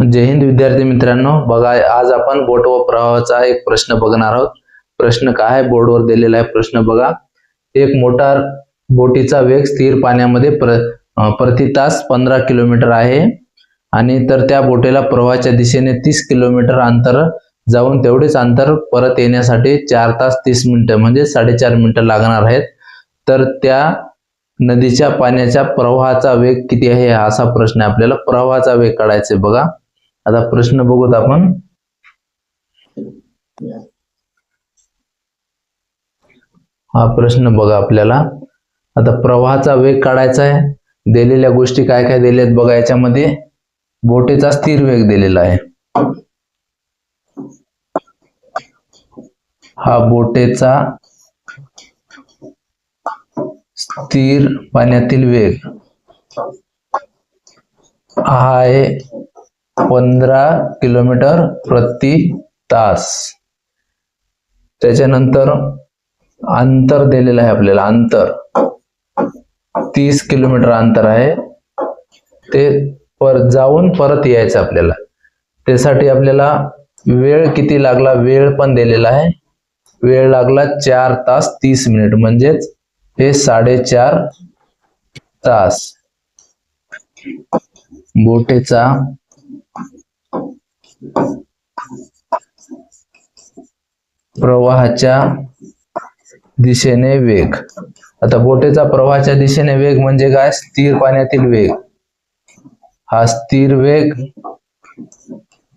जय हिंद विद्यार्थी मित्रांनो. बघा आज आपण बोट व प्रवाहाचा एक प्रश्न बघणार आहोत. प्रश्न काय आहे? बोर्डवर दिलेला आहे प्रश्न बघा. एक मोटार बोटीचा वेग स्थिर पाण्यामध्ये प्र प्रति तास पंधरा किलोमीटर आहे. आणि तर त्या बोटीला प्रवाहाच्या दिशेने तीस किलोमीटर अंतर जाऊन तेवढेच अंतर परत येण्यासाठी चार तास तीस मिनिटं म्हणजे साडेचार मिनिटं लागणार आहेत. तर त्या नदीच्या पाण्याच्या प्रवाहाचा वेग किती आहे? हा असा प्रश्न आहे आपल्याला. प्रवाहाचा वेग काढायचा आहे बघा. आता प्रश्न बघूत आपण. हा प्रश्न बघा आपल्याला. आता प्रवाहाचा वेग काढायचा आहे. दिलेल्या गोष्टी काय काय दिल्यात बघा याच्यामध्ये. बोटेचा स्थिर वेग दिलेला आहे. हा बोटेचा स्थिर पाण्यातील वेग. हा आहे पंधरा किलोमीटर प्रति तास. त्याच्यानंतर अंतर दिलेलं आहे आपल्याला अंतर. तीस किलोमीटर अंतर आहे. ते पर जाऊन परत यायचं आपल्याला. त्यासाठी आपल्याला वेळ किती लागला वेळ पण दिलेला आहे. वेळ लागला चार तास तीस मिनिट म्हणजेच हे साडेचार तास. बोटेचा प्रवाहाच्या दिशेने वेग. आता बोटेचा प्रवाहाच्या दिशेने वेग म्हणजे काय? स्थिर पाण्यातील वेग. हा स्थिर वेग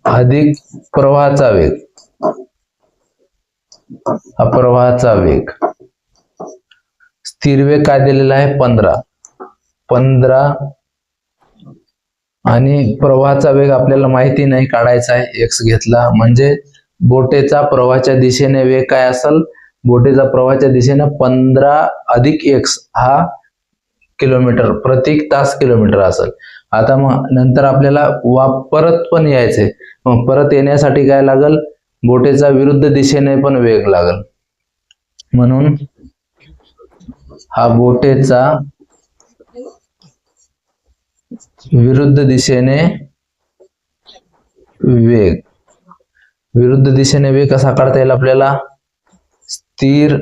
अधिक प्रवाहाचा वेग. हा प्रवाहाचा वेग. स्थिर वेग काय दिलेला आहे? पंधरा. पंधरा आणि प्रवाहाचा वेग आपल्याला माहिती नाही काढायचा आहे. एक्स घेतला म्हणजे बोटेचा प्रवाहाच्या दिशेने वेग काय असेल? बोटेचा प्रवाहाच्या दिशेने पंधरा अधिक एक्स हा किलोमीटर प्रत्येक तास किलोमीटर असेल. आता मग नंतर आपल्याला वा परत पण यायचे मग परत येण्यासाठी काय लागल? बोटेचा विरुद्ध दिशेने पण वेग लागल. म्हणून हा बोटेचा विरुद्ध दिशेने वेग. विरुद्ध दिशेने वेग कसा काढता येईल आपल्याला? स्थिर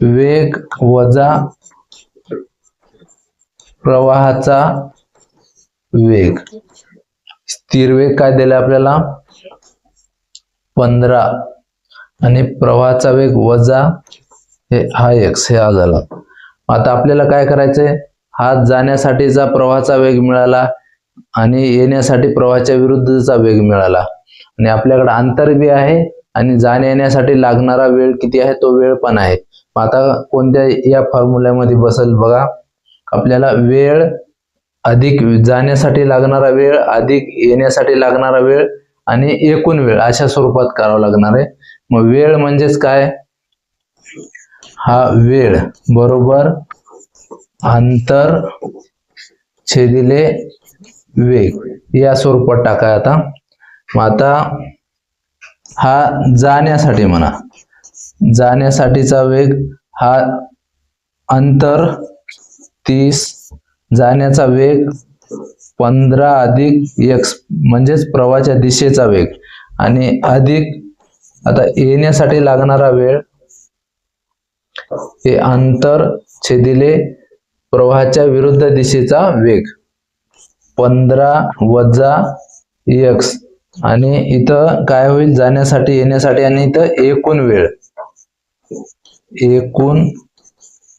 वेग वजा प्रवाहाचा वेग. स्थिर वेग काय दिला आपल्याला? पंधरा. आणि प्रवाहाचा वेग वजा हे हा एक्स हे हा झाला आता आपल्याला काय करायचंय? हा जाण्यासाठीचा प्रवाहाचा वेग मिळाला आणि येण्यासाठी प्रवाहाच्या विरुद्धचा वेग मिळाला. आणि आपल्याकडे अंतर बी आहे आणि जाण्या येण्यासाठी लागणारा वेळ किती आहे तो वेळ पण आहे. मग आता कोणत्या या फॉर्म्युल्यामध्ये बसेल बघा. आपल्याला वेळ अधिक जाण्यासाठी लागणारा वेळ अधिक येण्यासाठी लागणारा वेळ आणि एकूण वेळ अशा स्वरूपात करावं लागणार आहे. मग वेळ म्हणजेच काय? हा वेळ बरोबर अंतर छेदिले वेग. या स्वरूपात टाका आता. मग आता हा जाण्यासाठी म्हणा. जाण्यासाठीचा वेग हा अंतर तीस जाण्याचा वेग पंधरा अधिक एक्स म्हणजेच प्रवाहाच्या दिशेचा वेग. आणि अधिक आता येण्यासाठी लागणारा वेळ हे अंतर छेदिले प्रवाहाच्या विरुद्ध दिशेचा वेग. पंधरा वजा एक्स आणि इथं काय होईल? जाण्यासाठी येण्यासाठी आणि इथं एकूण वेळ. एकूण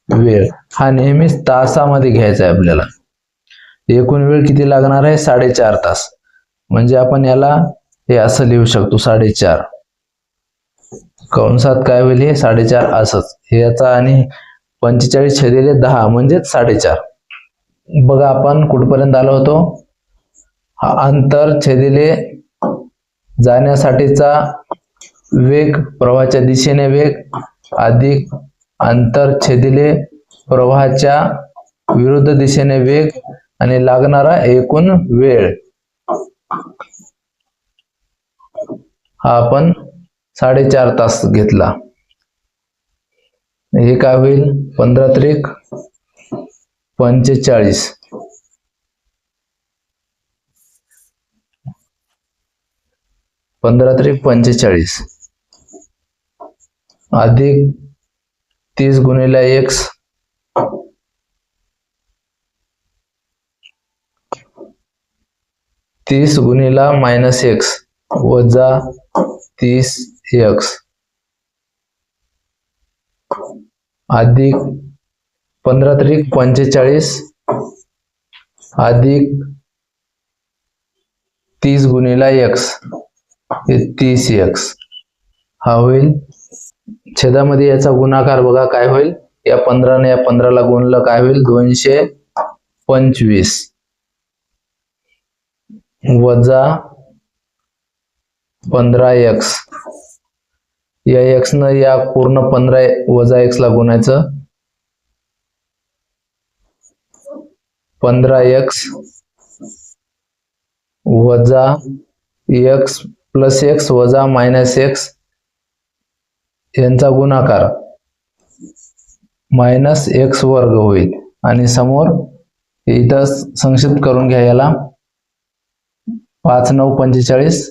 वेळ. हा नेहमीच तासामध्ये घ्यायचा आहे आपल्याला. एकूण वेळ किती लागणार आहे? साडेचार तास. म्हणजे आपण याला हे असं लिहू शकतो साडेचार. कंसात काय होईल? हे साडेचार असंच. हे याचा आणि पंचेचाळीस छेदिले दहा म्हणजेच साडेचार. बघा आपण कुठपर्यंत आलो होतो? हा अंतर छेदिले जाण्यासाठीचा वेग प्रवाहाच्या दिशेने वेग अधिक अंतर छेदिले प्रवाहाच्या विरुद्ध दिशेने वेग आणि लागणारा एकूण वेळ. हा आपण साडेचार तास घेतला. हे काय होईल? पंधरा त्रिक पंचेचाळीस. पंधरा त्रिक पंचेचाळीस. अधिक तीस गुणिला एक्स तीस गुणिला मायनस एक्स वजा तीस एक्स अधिक पंधरा त्रिक पंचेचाळीस. अधिक तीस गुणिला एक्स तीस एक्स हा होईल. छेदामध्ये याचा गुणाकार बघा काय होईल. या पंधराने या पंधराला गुणलं काय होईल? दोनशे पंचवीस. वजा पंधरा एक्स या एक्स न या पूर्ण पंधरा वजा एक्स ला गुणायचं. पंधरा एक्स वजा एक्स प्लस एक्स वजा मायनस एक्स यांचा गुणाकार मायनस एक्स वर्ग होईल. आणि समोर इथं संक्षिप्त करून घ्या याला. पाच नऊ पंचेचाळीस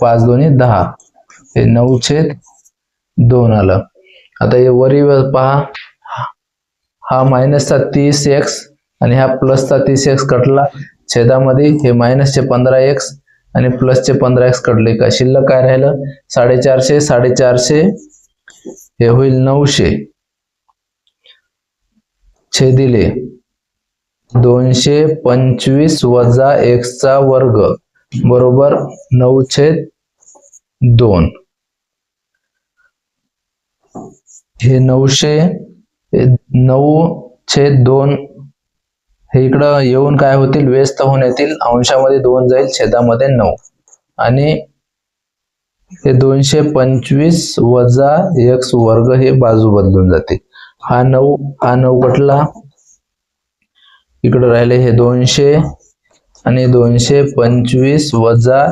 पाच दोन्ही दहा. हे नऊ छेद दोन आलं. आता हे वरी पहा. हा मायनसचा तीस एक्स आणि हा प्लसचा तीस एक्स कटला. छेदामध्ये हे मायनसचे पंधरा एक्स आणि प्लसचे पंधरा एक्स कडले का? शिल्लक काय राहिलं? साडेचारशे साडेचारशे हे होईल नऊशे. छेदिले. दोनशे पंचवीस वजा एक्सचा वर्ग बरोबर नऊ छेद दोन. हे नऊशे नऊ छेद दोन हे इकडं येऊन काय होतील? व्यस्त होऊन येतील. अंशामध्ये दोन जाईल छेदामध्ये नऊ. आणि हे दोनशे पंचवीस वजा एक्स वर्ग हे बाजू बदलून जाते हा नऊ हा नऊ कटला इकडे राहिले हे दोनशे आणि दोनशे पंचवीस वजा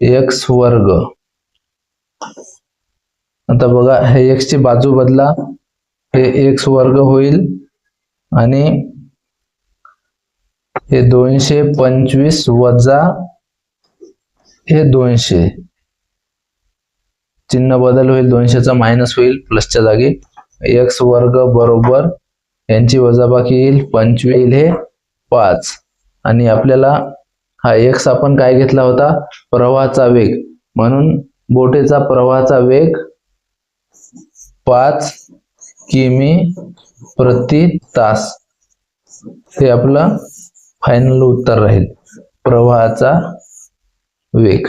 एक्स वर्ग. आता बघा हे एक्सची बाजू बदला. हे एक्स वर्ग होईल आणि हे दोनशे पंचवीस वजा हे दोनशे. चिन्ह बदल होईल दोनशेचा मायनस होईल प्लसच्या जागी. एक्स वर्ग बरोबर यांची वजाबाकी येईल पंचवीस येईल हे पाच. आणि आपल्याला हा एक्स आपण काय घेतला होता? प्रवाहाचा वेग. म्हणून बोटेचा प्रवाहाचा वेग पाच किमी प्रति तास. हे आपलं फायनल उत्तर राहील. प्रवाहाचा वेग.